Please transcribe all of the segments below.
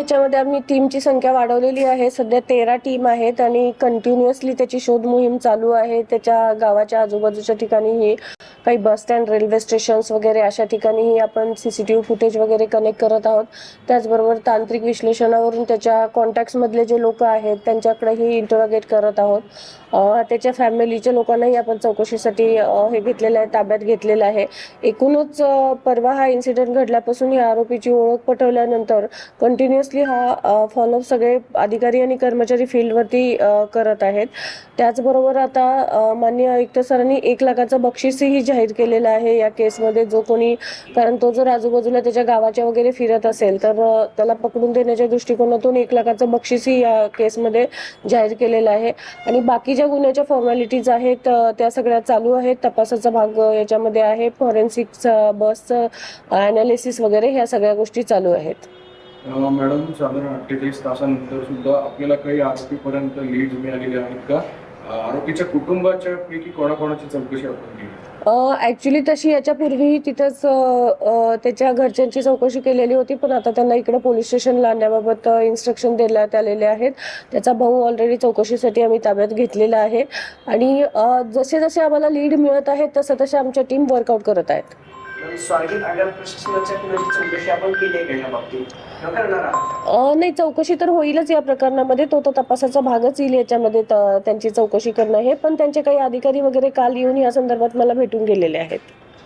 ह्याच्यामध्ये आम्ही टीमची संख्या वाढवलेली आहे. सध्या तेरा टीम आहेत आणि कंटिन्युअसली त्याची शोध मोहीम चालू आहे. त्याच्या गावाच्या आजूबाजूच्या ठिकाणी ही काही बस स्टँड रेल्वे स्टेशन्स वगैरे अशा ठिकाणीही आपण C C T V footage वगैरे कनेक्ट करत आहोत. त्याचबरोबर तांत्रिक विश्लेषणावरून त्याच्या कॉन्टॅक्ट्समधले जे लोक आहेत त्यांच्याकडेही इंटरोगेट करत आहोत. त्याच्या फॅमिलीच्या लोकांनाही आपण चौकशीसाठी हे घेतलेलं आहे ताब्यात घेतलेलं आहे. एकूणच परवा हा इन्सिडेंट घडल्यापासून या आरोपीची ओळख पटवल्यानंतर कंटिन्युअसली हा फॉलोअप सगळे अधिकारी आणि कर्मचारी फील्डवरती करत आहेत. त्याचबरोबर आता माननीय आयुक्त सरांनी एक लाखाचं बक्षीसही जाहीर केलेलं आहे या केसमध्ये. जो कोणी कारण तो जर आजूबाजूला त्याच्या गावाच्या वगैरे फिरत असेल तर त्याला पकडून देण्याच्या दृष्टिकोनातून एक लाखाचं बक्षीसही या केसमध्ये जाहीर केलेलं आहे. आणि बाकी ज्या गुन्ह्याच्या फॉर्मॅलिटीज आहेत त्या सगळ्या चालू आहेत. तपासाचा भाग याच्यामध्ये आहे. फॉरेन्सिकचं बसचं अनालिसिस वगैरे ह्या सगळ्या गोष्टी चालू आहेत. मॅडम साधारण अठ्ठेचाळीस तासानंतर सुद्धा आपल्याला काही आरोपीपर्यंत लीड मिळालेली आहेत का? आरोपीच्या कुटुंबाच्या पैकी कोणाकोणाची चौकशी आपण केली? ऍक्च्युली तशी याच्यापूर्वीही तिथंच त्याच्या घरच्यांची चौकशी केलेली होती पण आता त्यांना इकडे पोलीस स्टेशनला आणण्याबाबत इन्स्ट्रक्शन देण्यात आलेले आहेत. त्याचा भाऊ ऑलरेडी चौकशीसाठी आम्ही ताब्यात घेतलेला आहे. आणि जसे जसे आम्हाला लीड मिळत आहेत तसं तसे आमच्या टीम वर्कआउट करत आहेत. नाही चौकशी तर होईलच या प्रकरणामध्ये. तो तर तपासाचा भागच येईल याच्यामध्ये त- त्यांची चौकशी करणं हे. पण त्यांचे काही अधिकारी वगैरे काल येऊन या संदर्भात मला भेटून गेलेले आहेत.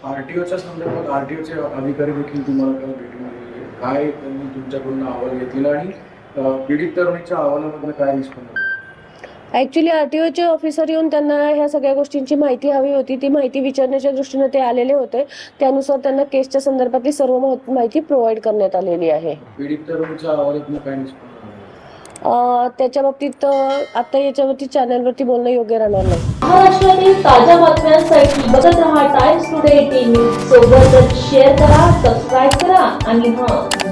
आरटीओच्या संदर्भात आरटीओचे अधिकारी देखील तुम्हाला काल भेटून आलेले. काय त्यांनी तुमच्याकडून अहवाल घेतलेला आणि पीडित तरुणीच्या अहवालामधनं काय रिस्पॉन्स ॲक्च्युली आर टी ओचे ऑफिसर येऊन त्यांना ह्या सगळ्या गोष्टींची माहिती हवी होती. ती माहिती विचारण्याच्या दृष्टीने ते आलेले होते. त्यानुसार त्यांना केसच्या संदर्भातली सर्व माह- माहिती प्रोव्हाइड करण्यात आलेली आहे. त्याच्या बाबतीत आता याच्यावरती चॅनलवरती बोलणं योग्य राहणार नाही. महाराष्ट्रातील ताज्या बातम्यांसाठी बघत रहा टाइम्स टुडे टीव्ही सोबतच शेअर करा सबस्क्राईब करा आणि हां